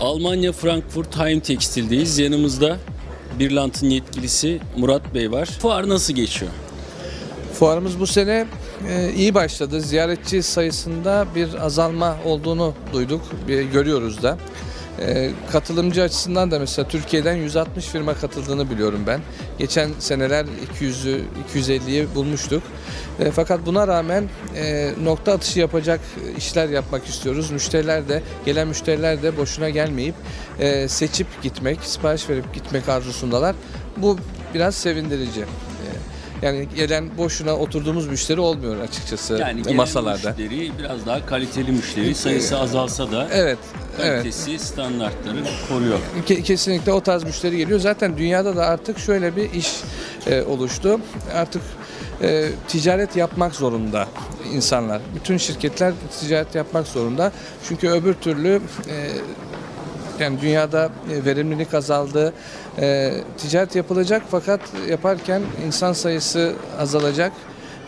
Almanya Frankfurt Heim Tekstil'deyiz. Yanımızda Birlant'ın yetkilisi Murat Bey var. Fuar nasıl geçiyor? Fuarımız bu sene e, iyi başladı. Ziyaretçi sayısında bir azalma olduğunu duyduk, görüyoruz da. E, katılımcı açısından da mesela Türkiye'den 160 firma katıldığını biliyorum ben. Geçen seneler 200'ü 250'yi bulmuştuk. E, fakat buna rağmen e, nokta atışı yapacak işler yapmak istiyoruz. Müşteriler de gelen müşteriler de boşuna gelmeyip e, seçip gitmek, sipariş verip gitmek arzusundalar. Bu biraz sevindirici. Yani gelen boşuna oturduğumuz müşteri olmuyor açıkçası Yani gelen masalarda. müşteri biraz daha kaliteli müşteri. Sayısı azalsa da Evet, evet. kalitesi standartları koruyor. Ke- Kesinlikle o tarz müşteri geliyor. Zaten dünyada da artık şöyle bir iş e, oluştu. Artık e, ticaret yapmak zorunda insanlar. Bütün şirketler ticaret yapmak zorunda. Çünkü öbür türlü e, yani dünyada e, verimlilik azaldı. E, ticaret yapılacak fakat yaparken insan sayısı azalacak.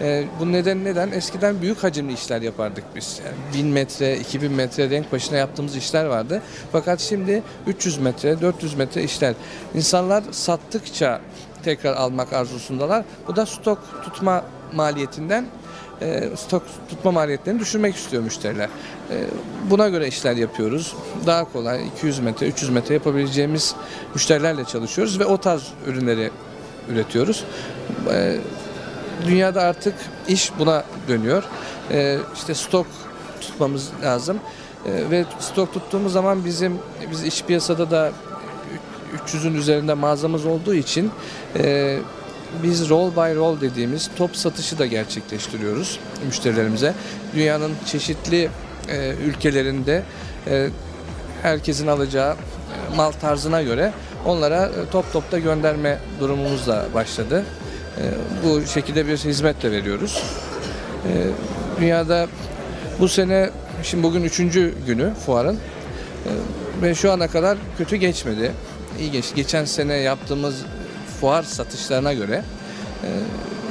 E, bu neden neden? Eskiden büyük hacimli işler yapardık biz. Yani 1000 metre, 2000 metre renk başına yaptığımız işler vardı. Fakat şimdi 300 metre, 400 metre işler. İnsanlar sattıkça tekrar almak arzusundalar. Bu da stok tutma maliyetinden e, stok tutma maliyetlerini düşürmek istiyor müşteriler. E, Buna göre işler yapıyoruz. Daha kolay 200 metre, 300 metre yapabileceğimiz müşterilerle çalışıyoruz ve o tarz ürünleri üretiyoruz. Dünyada artık iş buna dönüyor. E, İşte stok tutmamız lazım. E, Ve stok tuttuğumuz zaman bizim biz iş piyasada da 300'ün üzerinde mağazamız olduğu için e, biz roll by roll dediğimiz top satışı da gerçekleştiriyoruz müşterilerimize. Dünyanın çeşitli e, ülkelerinde e, herkesin alacağı e, mal tarzına göre onlara e, top topta gönderme durumumuz da başladı. E, bu şekilde bir hizmet de veriyoruz. E, dünyada bu sene, şimdi bugün üçüncü günü fuarın e, ve şu ana kadar kötü geçmedi. İyi geçti. Geçen sene yaptığımız fuar satışlarına göre e,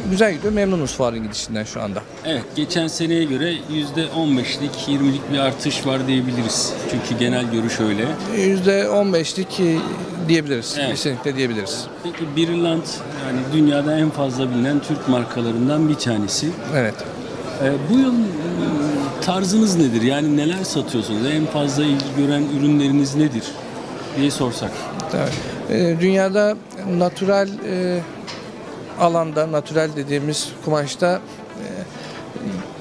güzel gidiyor. Memnunuz fuarın gidişinden şu anda. Evet, geçen seneye göre %15'lik, 20'lik bir artış var diyebiliriz. Çünkü genel görüş öyle. %15'lik e, diyebiliriz. Evet. Kesinlikle diyebiliriz. Peki Birland yani dünyada en fazla bilinen Türk markalarından bir tanesi. Evet. Ee, bu yıl e, tarzınız nedir? Yani neler satıyorsunuz? En fazla ilgi gören ürünleriniz nedir? diye sorsak. Evet. E, dünyada natural e, alanda, natural dediğimiz kumaşta e,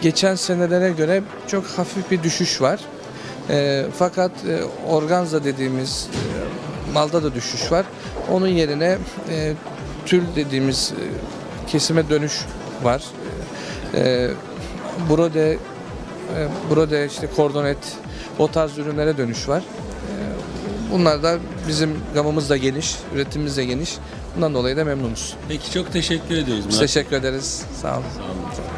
geçen senelere göre çok hafif bir düşüş var. E, fakat e, organza dediğimiz e, malda da düşüş var. Onun yerine e, tül dediğimiz e, kesime dönüş var. E, brode, e, brode işte kordonet o tarz ürünlere dönüş var. Bunlar da bizim gamımız da geniş, üretimimiz de geniş. Bundan dolayı da memnunuz. Peki çok teşekkür ediyoruz. Biz teşekkür ederiz. Sağ olun. Sağ olun.